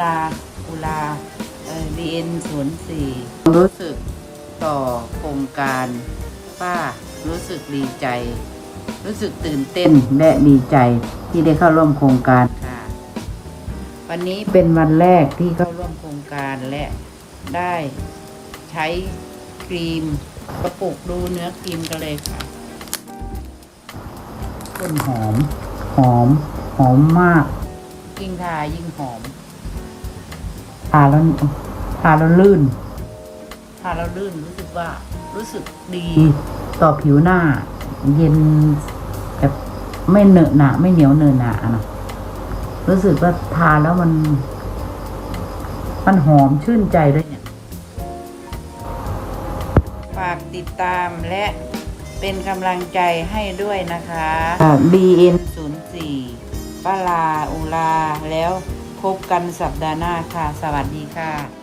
ลาอุลาเอ่อ BN ศูนย์สี่รู้สึกต่อโครงการป้ารู้สึกดีใจ รู้สึกตื่นเต้นและดีใจที่ได้เข้าร่วมโครงการค่ะ วันนี้เป็นวันแรกที่เข้าร่วมโครงการและได้ใช้ครีมกระปุกดูเนื้อครีมกันเลยค่ะต้นหอม หอม หอมมากยิ่งทายิ่งหอม ทาแล้วทาแล้วลื่นทาแล้วลื่นรู้สึกว่า รู้สึกดีต่อผิวหน้า เย็นแบบไม่เหนอะหนะไม่เหนียวเหนอะหนะนะรู้สึกว่าทาแล้วมัน มันหอมชื่นใจด้วยเนี่ยฝากติดตามและเป็นกำลังใจให้ด้วยนะคะ BN 0 4ป้าลาอุลาแล้ว พบกันสัปดาห์หน้าค่ะ สวัสดีค่ะ